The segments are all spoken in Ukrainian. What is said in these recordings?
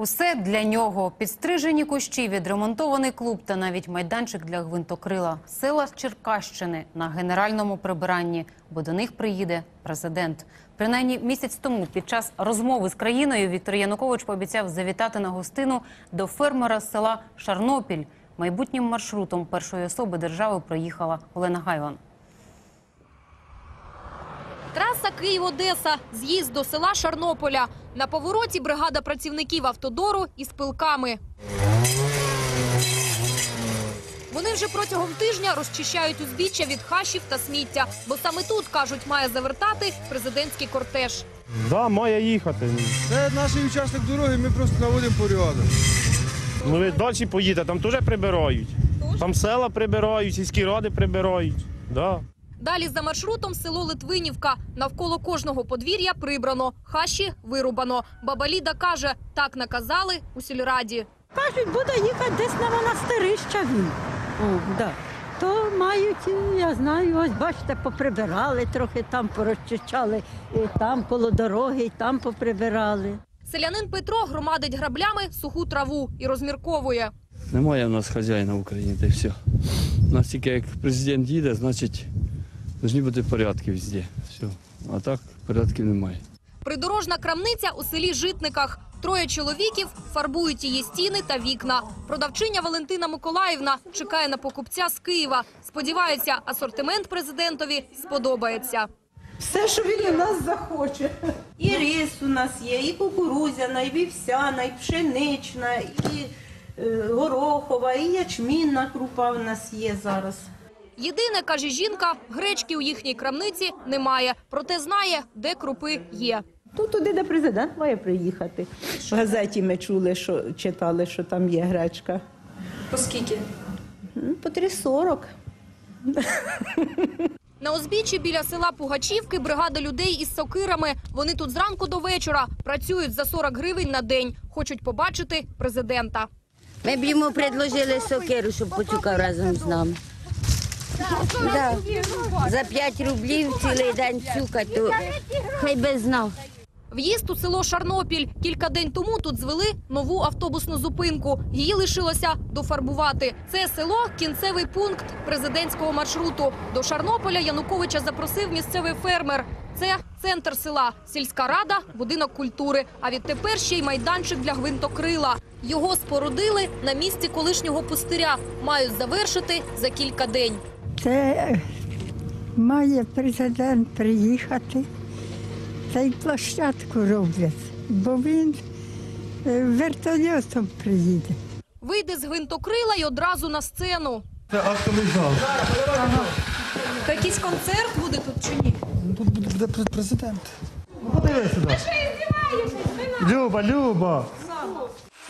Усе для нього: підстрижені кущі, відремонтований клуб та навіть майданчик для гвинтокрила. Села Черкащини на генеральному прибиранні, бо до них приїде президент. Принаймні місяць тому, під час розмови з країною, Віктор Янукович пообіцяв завітати на гостину до фермера села Шарнопіль. Майбутнім маршрутом першої особи держави проїхала Олена Гайван. Траса Київ-Одеса, з'їзд до села Шарнополя. На повороті бригада працівників автодору із пилками. Вони вже протягом тижня розчищають узбіччя від хащів та сміття, бо саме тут, кажуть, має завертати президентський кортеж. Да, має їхати. Це наш учасник дороги, ми просто наводимо порядок. Ну ви далі поїдете, там теж прибирають. Там села прибирають, сільські ради прибирають. Да. Далі за маршрутом село Литвинівка. Навколо кожного подвір'я прибрано, хащі вирубано. Баба Ліда каже, так наказали у сільраді. Кажуть, буде їхати десь на монастирища він. О, да. То мають, е, я знаю, ось бачите, поприбирали трохи, там порозчищали, і там коло дороги, і там поприбирали. Селянин Петро громадить граблями суху траву і розмірковує. Немає в нас хазяїна в Україні, та й все. У нас тільки як президент їде, значить, повинні бути порядки везде. Все. А так порядків немає. Придорожна крамниця у селі Житниках. Троє чоловіків фарбують її стіни та вікна. Продавчиня Валентина Миколаївна чекає на покупця з Києва. Сподівається, асортимент президентові сподобається. Все, що він у нас захоче. І рис у нас є, і кукурузяна, і вівсяна, і пшенична, і е, горохова, і ячмінна крупа в нас є зараз. Єдине, каже жінка, гречки у їхній крамниці немає. Проте знає, де крупи є. Тут туди, де президент має приїхати. В газеті ми чули, що читали, що там є гречка. По скільки? По 3,40. На узбіччі біля села Пугачівки бригада людей із сокирами. Вони тут зранку до вечора працюють за 40 гривень на день. Хочуть побачити президента. Ми б йому предложили сокиру, щоб поцюкав разом з нами. Да. За 5 рублів цілий день цюка, то хай би знав. В'їзд у село Шарнопіль. Кілька день тому тут звели нову автобусну зупинку. Її лишилося дофарбувати. Це село кінцевий пункт президентського маршруту. До Шарнополя Януковича запросив місцевий фермер. Це центр села, сільська рада, будинок культури. А відтепер ще й майданчик для гвинтокрила. Його спорудили на місці колишнього пустиря. Мають завершити за кілька день. Це має президент приїхати та й площадку роблять, бо він е, вертольотом приїде. Вийде з гвинтокрила й одразу на сцену. Це актовий зал. Та якийсь концерт буде тут чи ні? Тут буде президент. Ну, подивись сюди. Люба, Люба.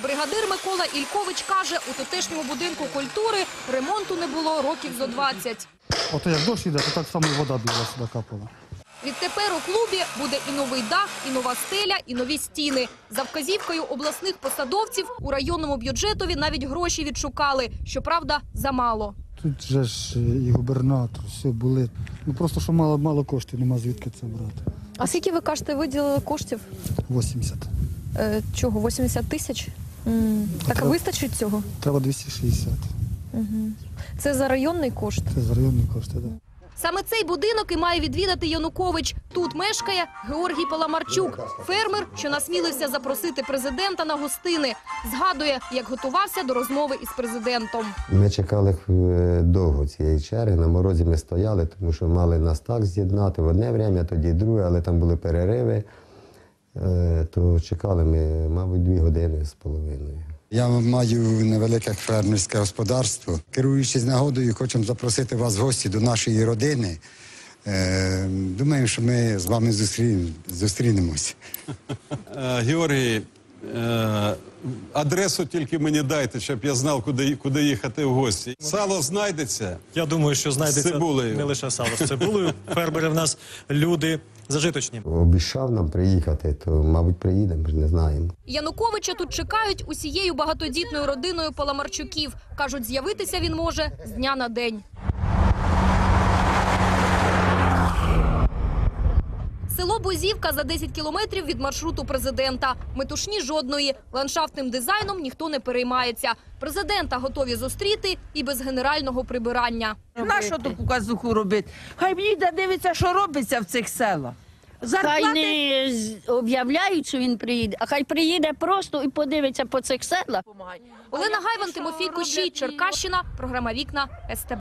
Бригадир Микола Ількович каже, у тутешньому будинку культури ремонту не було років зо 20. Ото як дощ йде, то так само і вода біла сюди капала. Відтепер у клубі буде і новий дах, і нова стеля, і нові стіни. За вказівкою обласних посадовців у районному бюджетові навіть гроші відшукали. Щоправда, замало. Тут же ж е, і губернатор, все були. Ну просто що мало, мало коштів, нема звідки це брати. А скільки ви кажете, виділили коштів? 80. Е, чого? 80 тисяч? Так треба- вистачить цього? Треба 260. Це за районний кошт. Це з районні кошти, так. Да. Саме цей будинок і має відвідати Янукович. Тут мешкає Георгій Паламарчук, фермер, що насмілився запросити президента на гостини. Згадує, як готувався до розмови із президентом. Ми чекали е, довго цієї черги. На морозі ми стояли, тому що мали нас так з'єднати в одне время, тоді друге, але там були перериви. Е, То чекали ми, мабуть, дві години з половиною. Я маю невелике фермерське господарство. Керуючись нагодою, хочемо запросити вас в гості до нашої родини. Е, Думаю, що ми з вами зустрінемось. Е, Георгій, адресу тільки мені дайте, щоб я знав, куди, куди їхати в гості. Сало знайдеться. Я думаю, що знайдеться З цибулею. не лише сало з цибулею. Фермери в нас люди зажиточні. Обіцяв нам приїхати, то, мабуть, приїдемо, ж не знаємо. Януковича тут чекають усією багатодітною родиною Паламарчуків. Кажуть, з'явитися він може з дня на день. Село Бузівка за 10 кілометрів від маршруту президента. Метушні жодної. Ландшафтним дизайном ніхто не переймається. Президента готові зустріти і без генерального прибирання. Нащо таку казуху робити? Хай їде дивиться, що робиться в цих селах. Хай Зарплати не об'являють, що він приїде, а хай приїде просто і подивиться по цих селах. Олена Гайван, Тимофій Кощій, Черкащина, програма Вікна СТБ.